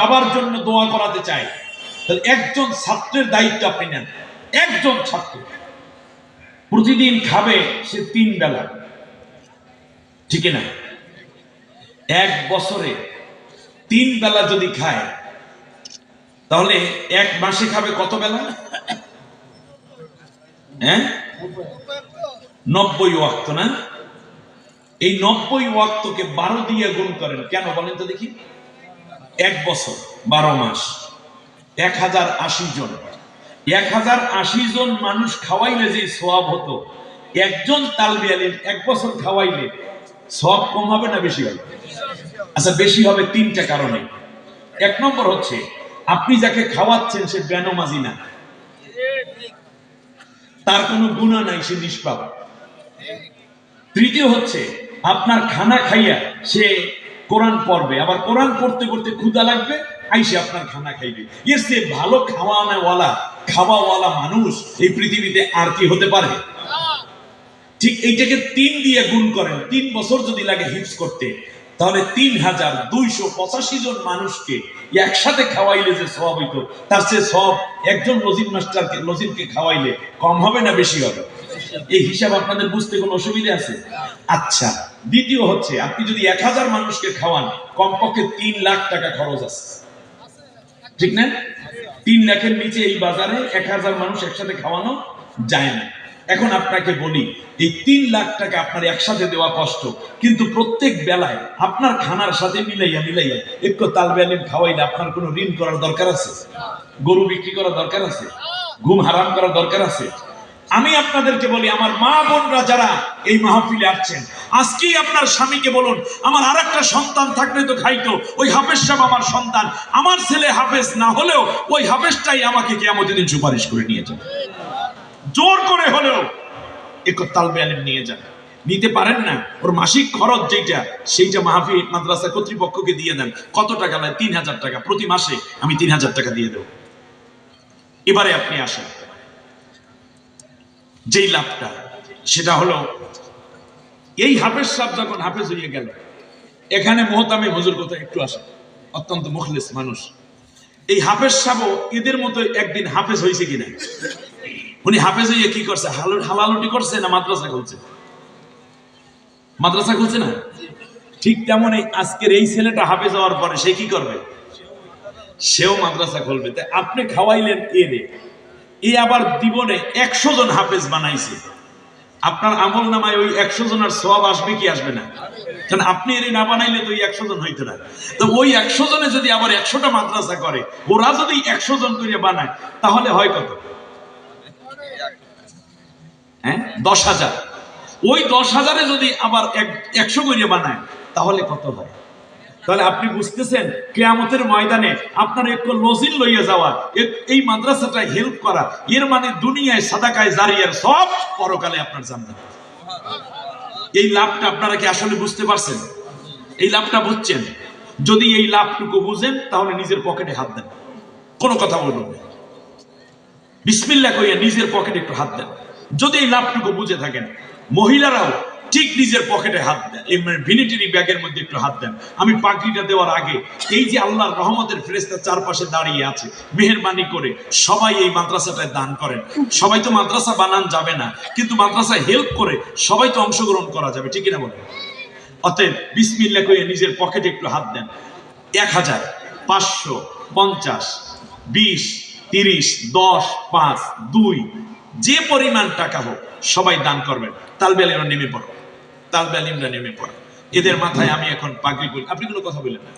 বাবার জন্য দোয়া করাতে চায় তাহলে একজন ছাত্রের দায়িত্ব আপনি নেন। একজন ছাত্র। প্রতিদিন খাবে সে তিন বেলা। ঠিক না? এক বছরে তিন বেলা যদি খায়, তাহলে এক মাসে খাবে কত বেলা? হ্যাঁ? নব্বই ওয়াক্ত না? এই নব্বই ওয়াক্তকে বারো দিয়ে গুণ করেন। কেন বলেন তো দেখি। এক বছর, বারো মাস। এক হাজার আশি জন। এক হাজার আশি জন মানুষ খাওয়াইলে যে সোয়াব হতো, একজন তালবি আলিম এক বছর খাওয়াইলে সব কম হবে না বেশি হবে? আচ্ছা বেশি হবে তিনটা কারণে। এক নম্বর হচ্ছে, আপনি যাকে খাওয়াচ্ছেন সে বেনমাজি না। তার কোনো গুণা নাই, সে নিষ্পাপ। তৃতীয় হচ্ছে, আপনার খানা খাইয়া সে কোরআন পড়বে। আবার কোরআন পড়তে পড়তে ক্ষুদা লাগবে, আইসে আপনার খানা খাইবে। এর সে ভালো খাওয়ানোওয়ালা, খাওয়াওয়ালা মানুষ এই পৃথিবীতে আর কি হতে পারে? ঠিক এইটাকে তিন দিয়ে গুণ করেন। তিন বছর যদি লাগে হিপস করতে, তাহলে তিন হাজার দুইশো পঁচাশি জন মানুষকে একসাথে খাওয়াইলে যে সব হইতো, তার সে সব একজন লজিম মাস্টারকে লজিমকে খাওয়াইলে কম হবে না বেশি হবে? এই হিসাব আপনাদের বুঝতে কোনো অসুবিধা আছে? আচ্ছা। দ্বিতীয় হচ্ছে আপনি যদি এক হাজার মানুষকে খাওয়ান কমপক্ষে তিন লাখ টাকা খরচ আছে। ঠিক না? তিন লাখের নিচে এই বাজারে এক হাজার মানুষ একসাথে খাওয়ানো যায় না। এখন আপনাকে বলি এই তিন লাখ টাকা আপনার একসাথে দেওয়া কষ্ট কিন্তু প্রত্যেক বেলায় আপনার খানার সাথে মিলাইয়া মিলাইয়া একটু তাল বেলেন খাওয়াইলে আপনার কোনো ঋণ করার দরকার আছে? গরু বিক্রি করার দরকার আছে? ঘুম হারাম করার দরকার আছে? আমি আপনাদেরকে বলি, আমার মা বোনরা যারা এই মাহফিলে আসছেন, আজকেই আপনার স্বামীকে বলুন, আমার আর একটা সন্তান থাকলে তো খাইতো, ওই হাফেজ সাহেব আমার সন্তান, আমার ছেলে হাফেজ না হলেও ওই হাফেজটাই আমাকে কেমন দিন সুপারিশ করে নিয়ে যাবে। জোর করে হলেও একটু তালবে আলিম নিয়ে যান। নিতে পারেন না, ওর মাসিক খরচ যেটা সেইটা মাহফি মাদ্রাসা কর্তৃপক্ষকে দিয়ে দেন। কত টাকা লাগে? তিন হাজার টাকা। প্রতি মাসে আমি তিন হাজার টাকা দিয়ে দেব। এবারে আপনি আসেন। যেই লাভটা, সেটা হলো, এই হাফেজ সাহেব যখন হাফেজ হয়ে গেল, এখানে মোহতামে হুজুর কথা একটু আসে অত্যন্ত মুখলেস মানুষ। এই হাফেজ সাহেবও এদের মতো একদিন হাফেজ হয়েছে কিনা? উনি হাফেজ হইয়া কি করছে? হালু হালালুটি করছে না মাদ্রাসা খুলছে? মাদ্রাসা খুলছে না? ঠিক তেমন এই আজকের এই ছেলেটা হাফেজ হওয়ার পরে সে কি করবে? সেও মাদ্রাসা খুলবে। তাই আপনি খাওয়াইলেন এরে এ আবার জীবনে একশো জন হাফেজ বানাইছে। আপনার আমল নামায় ওই একশো জনের সব আসবে কি আসবে না? কারণ আপনি এর না বানাইলে তো ওই একশো জন হইতো না। তো ওই একশো জনে যদি আবার একশোটা মাদ্রাসা করে, ওরা যদি একশো জন করে বানায়, তাহলে হয় কত? হ্যাঁ? দশ হাজার। ওই দশ হাজারে যদি আবার এক- একশো করে বানায়, তাহলে কত হয়? তাহলে আপনি বুঝতেছেন, কেয়ামতের ময়দানে আপনার একটু লজিল লইয়া যাওয়া এই মাদ্রাসাটা হেল্প করা, এর মানে দুনিয়ায় সাদাকায় জারিয়ার সব পরকালে আপনার জান্নাত। এই লাভটা আপনারা কি আসলে বুঝতে পারছেন? এই লাভটা বুঝছেন? যদি এই লাভটুকু বুঝেন, তাহলে নিজের পকেটে হাত দেন। কোনো কথা বলবেন বিসমিল্লা কইয়া নিজের পকেটে একটু হাত দেন। যদি এই লাভটুকু বুঝে থাকেন, মহিলারাও ঠিক নিজের পকেটে হাত দেন। এই ভিনিটিরি ব্যাগের মধ্যে একটু হাত দেন। আমি পাখিটা দেওয়ার আগে এই যে আল্লাহর রহমতের ফেরেস্তা চারপাশে দাঁড়িয়ে আছে, মেহরবানি করে সবাই এই মাদ্রাসাটায় দান করেন। সবাই তো মাদ্রাসা বানান যাবে না, কিন্তু মাদ্রাসায় হেল্প করে সবাই তো অংশগ্রহণ করা যাবে, ঠিক না বলেন? অতএব বিসমিল্লা করে নিজের পকেটে একটু হাত দেন। এক হাজার, পাঁচশো, পঞ্চাশ, বিশ, তিরিশ, দশ, পাঁচ, দুই, যে পরিমাণ টাকা হোক সবাই দান করবেন। তালবে আলিমরা নেমে পড়ো। আলিমরা নেমে এদের মাথায় আমি এখন বলি আপনি কোনো কথা বলেন না।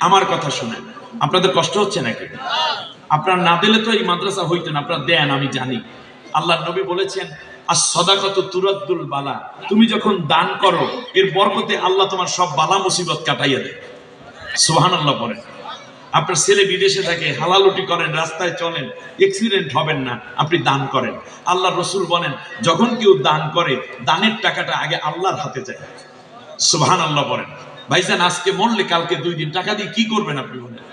আমার কথা শুনেন। আপনাদের কষ্ট হচ্ছে নাকি? আপনার না দিলে তো এই মাদ্রাসা হইতেন আপনার দেন, আমি জানি। আল্লাহ নবী বলেছেন আর সদাকত তুরাদ্দুল বালা। তুমি যখন দান করো, এর বরকতে আল্লাহ তোমার সব বালা মুসিবত কাটাইয়া দেয়। সোহান আল্লাহ বলেন। আপনার ছেলে বিদেশে থাকে, হালালুটি করেন, রাস্তায় চলেন অ্যাক্সিডেন্ট হবেন না, আপনি দান করেন। আল্লাহ রসুল বলেন, যখন কেউ দান করে, দানের টাকাটা আগে আল্লাহর হাতে যায়। সুবহান আল্লাহ বলেন। ভাইজান, আজকে মরলে কালকে দুই দিন টাকা দিয়ে কি করবেন আপনি বলেন?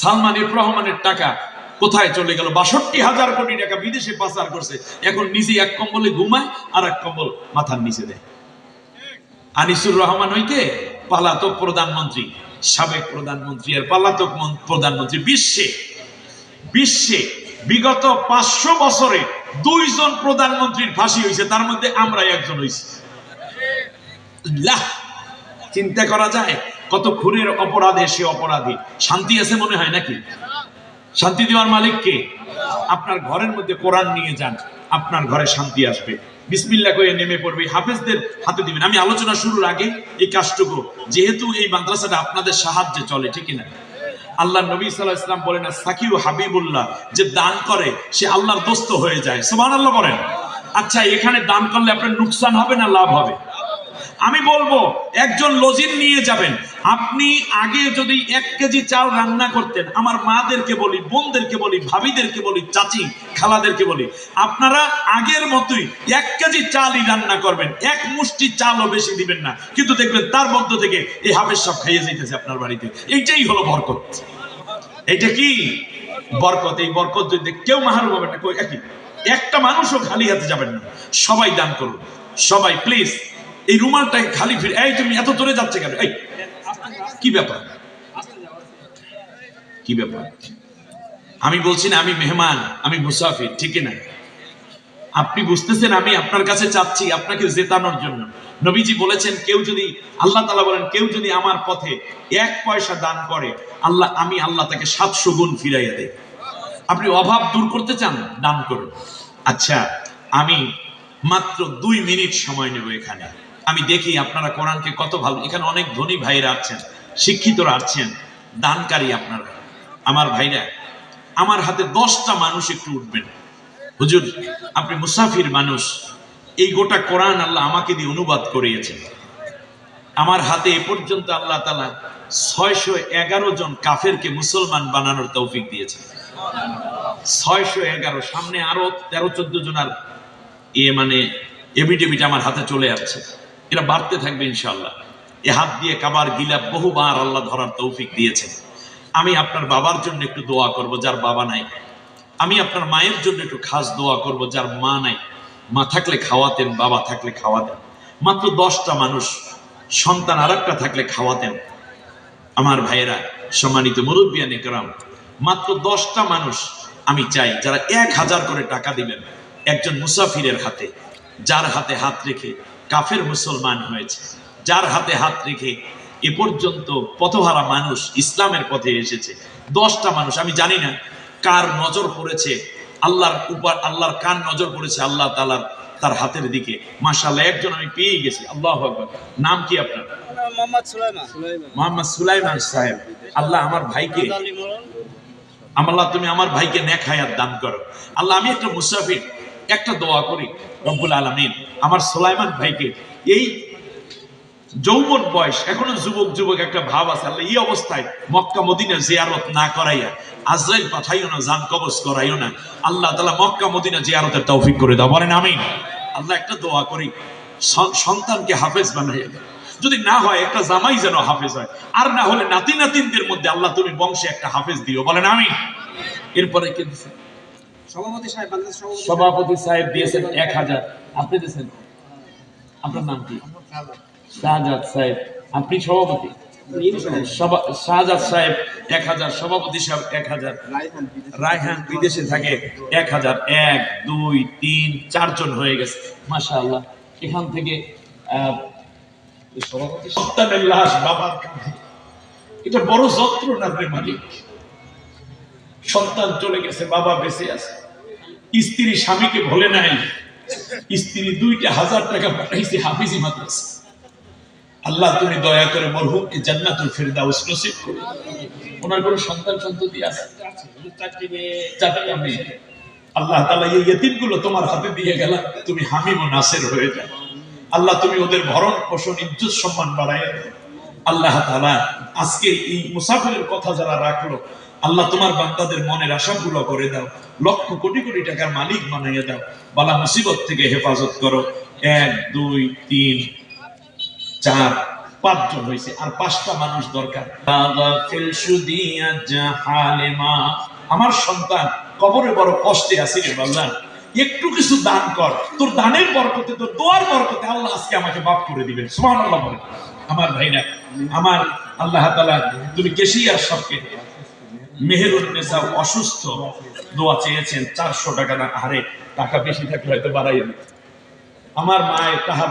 সালমান রহমানের টাকা কোথায় চলে গেল? বাষট্টি হাজার কোটি টাকা বিদেশে পাচার করছে। এখন নিজে এক কম্বলে ঘুমায় আর এক কম্বল মাথার নিচে দেয়। আনিসুর রহমান হইতে পালাতক প্রধানমন্ত্রী। সাবেক প্রধানমন্ত্রী আর পালাতক প্রধানমন্ত্রী বিশ্বে বিশ্বে বিগত পাঁচশো বছরে দুইজন প্রধানমন্ত্রীর ফাঁসি হয়েছে, তার মধ্যে আমরা একজন হয়েছি। চিন্তা করা যায়, কত খুনের অপরাধে সে অপরাধী। শান্তি আছে মনে হয় নাকি? শান্তি দেওয়ার মালিককে? আপনার ঘরের মধ্যে কোরআন নিয়ে যান, আপনার ঘরে শান্তি আসবে। বিসমিল্লা করে নেমে পড়বে। হাফেজদের হাতে দিবেন। আমি আলোচনা শুরুর আগে এই কাজটুকু। যেহেতু এই মাদ্রাসাটা আপনাদের সাহায্যে চলে, ঠিক না আল্লাহ নবী সাল্লাহ ইসলাম বলেন, সাকিউ হাবিবুল্লাহ, যে দান করে, সে আল্লাহর দোস্ত হয়ে যায়। সুবহান আল্লাহ বলেন। আচ্ছা এখানে দান করলে আপনার নুকসান হবে না লাভ হবে? আমি বলব, একজন লজিন নিয়ে যাবেন। আপনি আগে যদি এক কেজি চাল রান্না করতেন, আমার মাদেরকে বলি, বোনদেরকে বলি, ভাবিদেরকে বলি, চাচি, খালাদেরকে বলি, আপনারা আগের মতোই এক কেজি চালই রান্না করবেন। এক মুষ্টি চালও বেশি দিবেন না। কিন্তু দেখবেন তার মধ্য থেকে এই হাফেজ সব খাইয়ে যাইতেছে আপনার বাড়িতে। এইটাই হলো বরকত। এইটা কি? বরকত। এই বরকত যদি কেউ মাহারুম হবে না, কই একই? একটা মানুষও খালি হাতে যাবেন না। সবাই দান করুন। সবাই প্লিজ এই রুমালটাকে খালি ফিরে এই তুমি এত দূরে যাচ্ছে কেন? এই, কি ব্যাপার? কি ব্যাপার? আমি বলছি না, আমি মেহমান, আমি মুসাফির, ঠিক না আপনি বুঝতেছেন আমি আপনার কাছে চাচ্ছি আপনাকে জেতানোর জন্য। নবীজি বলেছেন, কেউ যদি, আল্লাহ তালা বলেন, কেউ যদি আমার পথে এক পয়সা দান করে, আল্লাহ, আমি আল্লাহ তাকে সাতশো গুণ ফিরাইয়া দেয় আপনি অভাব দূর করতে চান, দান করুন। আচ্ছা আমি মাত্র দুই মিনিট সময় নেব এখানে। আমি দেখি আপনারা কোরআনকে কত ভালো এখানে অনেক ধনী ভাইরা আছেন, শিক্ষিতরা আছেন, দানকারী আপনারা। আমার ভাইরা, আমার হাতে দশটা মানুষ একটু উঠবেন। হুজুর, আপনি মুসাফির মানুষ। এই গোটা কোরআন আল্লাহ আমাকে দিয়ে অনুবাদ করিয়েছেন। আমার হাতে এ পর্যন্ত আল্লাহ তালা ছয়শো এগারো জন কাফেরকে মুসলমান বানানোর তৌফিক দিয়েছেন। ছয়শো এগারো, সামনে আরও তেরো, চোদ্দ জনার ইয়ে মানে এভিডেভিট আমার হাতে চলে আসছে। এটা বাড়তে থাকবে ইনশাল্লাহ এ হাত দিয়ে কাবার গিলাপ বহুবার আল্লাহ ধরার তৌফিক দিয়েছেন। আমি আপনার বাবার জন্য একটু দোয়া করব, যার বাবা নাই। আমি আপনার মায়ের জন্য একটু খাস দোয়া করব, যার মা নাই। মা থাকলে খাওয়াতেন, বাবা থাকলে খাওয়াতেন। মাত্র দশটা মানুষ, সন্তান আর থাকলে খাওয়াতেন। আমার ভাইয়েরা, সম্মানিত মুরব্বিয়ান একরাম মাত্র দশটা মানুষ আমি চাই, যারা এক হাজার করে টাকা দিবেন, একজন মুসাফিরের হাতে, যার হাতে হাত রেখে কাফের মুসলমান হয়েছে যার হাতে হাত রেখে এ পর্যন্ত পথহারা মানুষ ইসলামের পথে এসেছে। দশটা মানুষ আমি জানি না কার নজর পড়েছে আল্লাহর উপর আল্লাহর কার নজর পড়েছে আল্লাহ তালার তার হাতের দিকে। মাশাল্লাহ একজন আমি পেয়ে গেছি আল্লাহ আকবার। নাম কি আপনার? মোহাম্মদ সুলাইমান। সুলাইমান। মোহাম্মদ সুলাইমান সাহেব। আল্লাহ আমার ভাইকে আল্লাহ তুমি আমার ভাইকে নেক হায়াত দান করো। আল্লাহ আমি একটা মুসাফির। একটা দোয়া করি, রব্বুল আলমিন। আমার সুলাইমান ভাইকে, এই যৌবন বয়স, এখনও যুবক যুবক একটা ভাব আছে, আল্লাহ, এই অবস্থায় মক্কা, মদিনা জিয়ারত না করাইয়া, আজরাইল পাঠাইও না, জান কবজ করাইও না, আল্লাহ তালা মক্কা, মদিনা জিয়ারতের তৌফিক করে দাও, বলেন আমি আল্লাহ, একটা দোয়া করি সন্তানকে হাফেজ বানাইয়া দাও। যদি না হয়, একটা জামাই যেন হাফেজ হয়, আর না হলে নাতি নাতিনদের মধ্যে আল্লাহ তুমি বংশে একটা হাফেজ দিও, বলেন আমি এরপরে কে দিছে? সভাপতি সাহেব দিয়েছেন এক হাজার। আপনি দিয়েছেন? আপনার নাম কি? শাহজাদ। সাহেব। আপনি সভাপতি? শাহজাদ সাহেব এক হাজার সভাপতি সাহেব এক হাজার। রায়হান বিদেশে থাকে। এক হাজার এক দুই তিন চারজন হয়ে গেছে। মাশা আল্লাহ এখান থেকে আহ, সভাপতি সন্তানের লাশ বাবার এটা বড় যন্ত্রণার না মালিক সন্তান চলে গেছে, বাবা বেঁচে আছে। স্ত্রী স্বামীকে ভোলে নাই। স্ত্রী দুইটা হাজার টাকা পাঠাইছে হাফিজি মাদ্রাসা। আল্লাহ তুমি দয়া করে মরহুমকে জান্নাতুল ফেরদাউস নসিব করো। ওনার কোনো সন্তান সন্ততি আছে? চারটি আল্লাহ তাআলা এই ইয়েতিমগুলো তোমার হাতে দিয়ে গেলাম, তুমি হামিম ও নাসের হয়ে যাও। আল্লাহ তুমি ওদের ভরণ পোষণ, ইজ্জত, সম্মান বাড়াইয়া দাও। আল্লাহ তাআলা আজকে এই মুসাফিরের কথা যারা রাখল আল্লাহ তোমার বান্দাদের মনের আশা পুরো করে দাও। লক্ষ কোটি কোটি টাকার মালিক বানাইয়া দাও। বালা মুসিবত থেকে হেফাজত করো। এক, দুই, তিন, চার, পাঁচজন হয়েছে। আর পাঁচটা মানুষ দরকার। আমার সন্তান, কবরে বড় কষ্টে আছে রে একটু কিছু দান কর। তোর দানের বরকতে, তোর দোয়ার বরকতে আল্লাহ আজকে আমাকে মাফ করে দিবেন। সুবহানাল্লাহ বলে আমার ভাইরা, আমার আল্লাহ তালা তুমি কেশিয়ার সবকে মেহেরুন নেসা অসুস্থ। দোয়া চেয়েছেন, চারশো টাকা না হারে টাকা বেশি থাকলে হয়তো বাড়াই আমার মায়ের তাহা